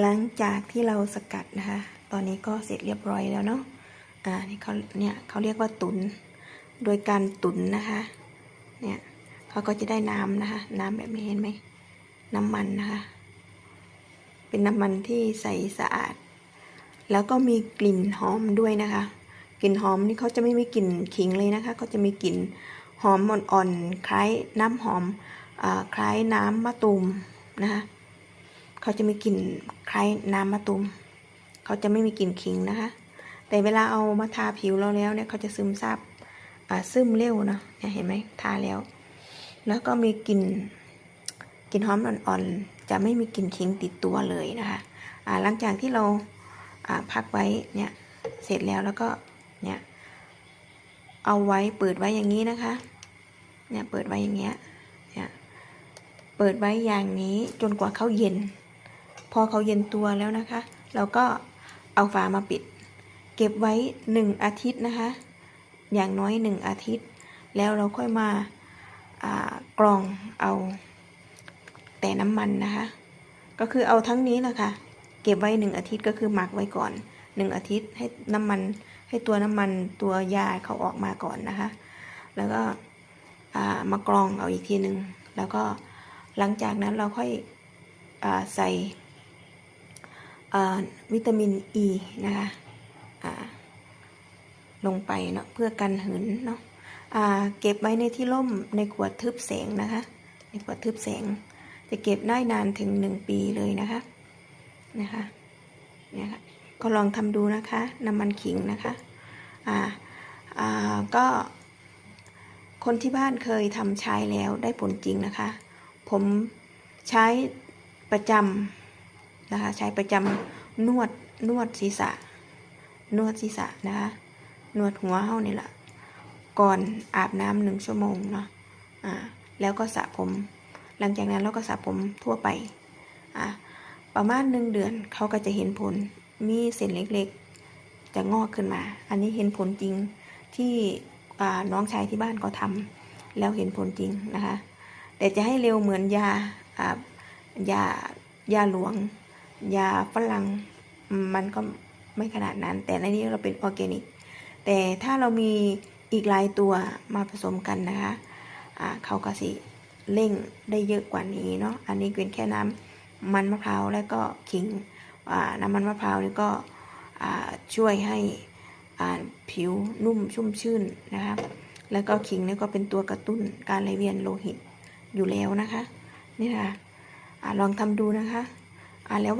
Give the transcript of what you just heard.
หลังจากที่เราสกัดนะคะ ตอนนี้ก็เสร็จเรียบร้อยแล้วเนาะ อ่า นี่เขาเนี่ยเขาเรียกว่าตุน โดยการตุนนะคะ เนี่ยเขาก็จะได้น้ำนะคะ น้ำแบบนี้เห็นไหม น้ำมันนะคะ เป็นน้ำมันที่ใสสะอาด แล้วก็มีกลิ่นหอมด้วยนะคะ กลิ่นหอมนี่เขาจะไม่มีกลิ่นขิงเลยนะคะเขาจะมีกลิ่นหอมอ่อนๆ คล้ายน้ำหอมอ่าคล้ายน้ำมะตูมนะคะ เขาจะมีกลิ่นคล้ายน้ำมะตูมเขาจะไม่มีกลิ่นขิงนะคะ แต่เวลาเอามาทาผิวเราแล้วเนี่ยเขาจะซึมซาบซึมเร็วเนาะเนี่ยเห็นไหมทาแล้ว แล้วก็มีกลิ่นกลิ่นหอมอ่อนๆจะไม่มีกลิ่นขิงติดตัวเลยนะคะหลังจากที่เราอ่าพักไว้เนี่ยเสร็จแล้วแล้วก็เนี่ยเอาไว้เปิดไว้อย่างนี้นะคะ เนี่ยเปิดไว้อย่างเงี้ย เนี่ย เปิดไว้อย่างนี้จนกว่าเขาเย็น พอเขาเย็นตัวแล้วนะคะ เราก็เอาฝามาปิด เก็บไว้หนึ่งอาทิตย์นะคะ อย่างน้อยหนึ่งอาทิตย์ แล้วเราค่อยมาากรองเอาแต่น้ำมันนะคะ ก็คือเอาทั้งนี้แหละค่ะ เก็บไว้หนึ่งอาทิตย์ก็คือหมักไว้ก่อนหนึ่งอาทิตย์ให้น้ำมันให้ตัวน้ำมันตัวยาเขาออกมาก่อนนะคะ แล้วก็ามากรองเอาอีกทีหนึ่งแล้วก็หลังจากนั้นเราค่อยอใส่ วิตามินอ e ีนะคะลงไปเนาะเพื่อกันหืนเนาะเก็บไว้ในที่ร่มในขวดทึบแสงนะคะ ในขวดทึบแสง จะเก็บได้นานถึงหนึ่งปีเลยนะคะนะคะเนี่ยค่ะก็ลองทำดูนะคะน้ำมันขิงนะคะอ่าอ่าก็คนที่บ้านเคยทำใช้แล้วได้ผลจริงนะคะ ผมใช้ประจำ นะคะ ใช้ประจำนวดนวดศีรษะ นวดศีรษะนะคะนวดหัวเฮานี่แหละก่อนอาบน้ำหนึ่งชั่วโมงเนาะอ่าแล้วก็สระผม หลังจากนั้นเราก็สระผมทั่วไปอะประมาณหนึ่งเดือนเขาก็จะเห็นผลมีเส้นเล็กๆ จะงอกขึ้นมา อันนี้เห็นผลจริงที่น้องชายที่บ้านก็ทำแล้วเห็นผลจริงนะคะ แต่จะให้เร็วเหมือนยาอ่ายายาหลวง ยาฝรั่งมันก็ไม่ขนาดนั้น แต่ในนี้เราเป็นออร์แกนิก แต่ถ้าเรามีอีกหลายตัวมาผสมกันนะคะอ่าเขาก็สิเร่งได้เยอะกว่านี้เนาะ อันนี้เป็นแค่น้ำมันมะพร้าวแล้วก็ขิงน้ำมันมะพร้าวนี่ก็ช่วยให้ผิวนุ่มชุ่มชื่นนะคะแล้วก็ขิงนี่ก็เป็นตัวกระตุ้นการไหลเวียนโลหิตอยู่แล้วนะคะ นี่นะคะอ่าลองทำดูนะคะอ่าแล้ว